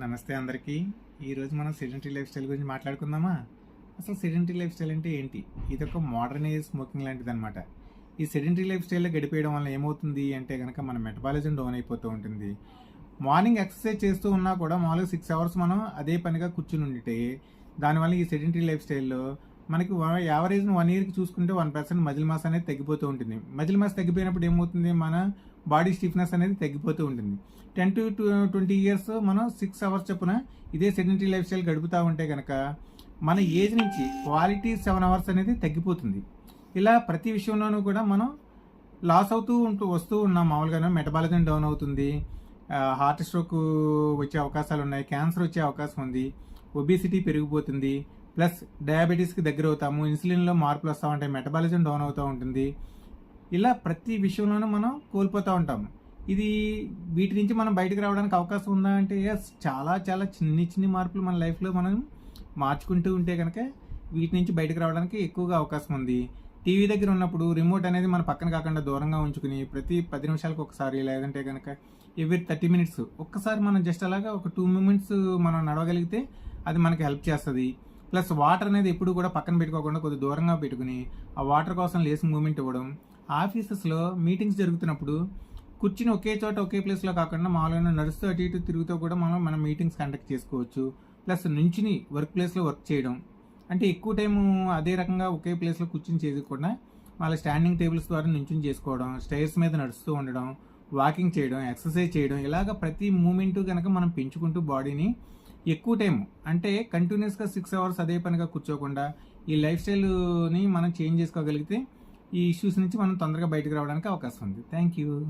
నమస్తే అందరికీ. ఈరోజు మనం సెడెంటరీ లైఫ్ స్టైల్ గురించి మాట్లాడుకుందామా? అసలు సెడెంటరీ లైఫ్ స్టైల్ అంటే ఏంటి? ఇది ఒక మోడర్నైజ్ స్మోకింగ్ లాంటిది అనమాట ఈ సెడెంటరీ లైఫ్ స్టైల్లో గడిపేయడం వల్ల ఏమవుతుంది అంటే కనుక మన మెటబాలిజం డౌన్ అయిపోతూ ఉంటుంది. మార్నింగ్ ఎక్సర్సైజ్ చేస్తూ ఉన్నా కూడా మామూలుగా సిక్స్ అవర్స్ మనం అదే పనిగా కూర్చుని ఉండితే దానివల్ల ఈ సెడెంటరీ లైఫ్ స్టైల్లో మనకి యావరేజ్ వన్ ఇయర్కి చూసుకుంటే వన్ పర్సెంట్ మజిల్ మాస్ అనేది తగ్గిపోతూ ఉంటుంది. మజిల్ మాస్ తగ్గిపోయినప్పుడు ఏమవుతుంది? మన బాడీ స్టిఫ్నెస్ అనేది తగ్గిపోతూ ఉంటుంది. టెన్ టు ట్వంటీ ఇయర్స్ మనం సిక్స్ అవర్స్ చొప్పున ఇదే సెడెంటరీ లైఫ్ స్టైల్ గడుపుతూ ఉంటే కనుక మన ఏజ్ నుంచి క్వాలిటీ సెవెన్ అవర్స్ అనేది తగ్గిపోతుంది. ఇలా ప్రతి విషయంలోనూ కూడా మనం లాస్ అవుతూ ఉంటూ వస్తూ ఉన్నాం మామూలుగానే మెటబాలిజం డౌన్ అవుతుంది. హార్ట్ స్ట్రోక్ వచ్చే అవకాశాలు ఉన్నాయి క్యాన్సర్ వచ్చే అవకాశం ఉంది ఒబిసిటీ పెరిగిపోతుంది ప్లస్ డయాబెటీస్కి దగ్గర అవుతాము ఇన్సులిన్లో మార్పులు వస్తూ ఉంటాయి మెటబాలిజం డౌన్ అవుతూ ఉంటుంది. ఇలా ప్రతి విషయంలోనూ మనం కోల్పోతూ ఉంటాము ఇది వీటి నుంచి మనం బయటకు రావడానికి అవకాశం ఉందా అంటే ఎస్ చాలా చాలా చిన్ని చిన్ని మార్పులు మన లైఫ్లో మనం మార్చుకుంటూ ఉంటే కనుక వీటి నుంచి బయటకు రావడానికి ఎక్కువగా అవకాశం ఉంది. టీవీ దగ్గర ఉన్నప్పుడు రిమోట్ అనేది మన పక్కన కాకుండా దూరంగా ఉంచుకుని ప్రతి పది నిమిషాలకు ఒకసారి లేదంటే కనుక ఎవ్రీ థర్టీ మినిట్స్ ఒక్కసారి మనం జస్ట్ అలాగా ఒక టూ మినిట్స్ మనం నడవగలిగితే అది మనకి హెల్ప్ చేస్తుంది. ప్లస్ వాటర్ అనేది ఎప్పుడు కూడా పక్కన పెట్టుకోకుండా కొద్దిగా దూరంగా పెట్టుకుని ఆ వాటర్ కోసం లేసి మూమెంట్ ఇవ్వడం ఆఫీసెస్లో మీటింగ్స్ జరుగుతున్నప్పుడు కూర్చుని ఒకే చోట ఒకే ప్లేస్లో కాకుండా మామూలుగా నడుస్తూ అటు ఇటు తిరుగుతూ కూడా మనం మన మీటింగ్స్ కండక్ట్ చేసుకోవచ్చు. ప్లస్ నుంచుని వర్క్ ప్లేస్లో వర్క్ చేయడం. అంటే ఎక్కువ టైము అదే రకంగా ఒకే ప్లేస్లో కూర్చుని చేయకుండా వాళ్ళ స్టాండింగ్ టేబుల్స్ ద్వారా నుంచుని చేసుకోవడం స్టైర్స్ మీద నడుస్తూ ఉండడం వాకింగ్ చేయడం ఎక్సర్సైజ్ చేయడం ఇలాగ ప్రతి మూమెంటు కనుక మనం పెంచుకుంటూ బాడీని ఎక్కువ టైం అంటే కంటిన్యూస్గా సిక్స్ అవర్స్ అదే పనిగా కూర్చోకుండా ఈ లైఫ్ స్టైల్ని మనం చేంజ్ చేసుకోగలిగితే ఈ ఇష్యూస్ నుంచి మనం తొందరగా బయటకు రావడానికి అవకాశం ఉంది. Thank you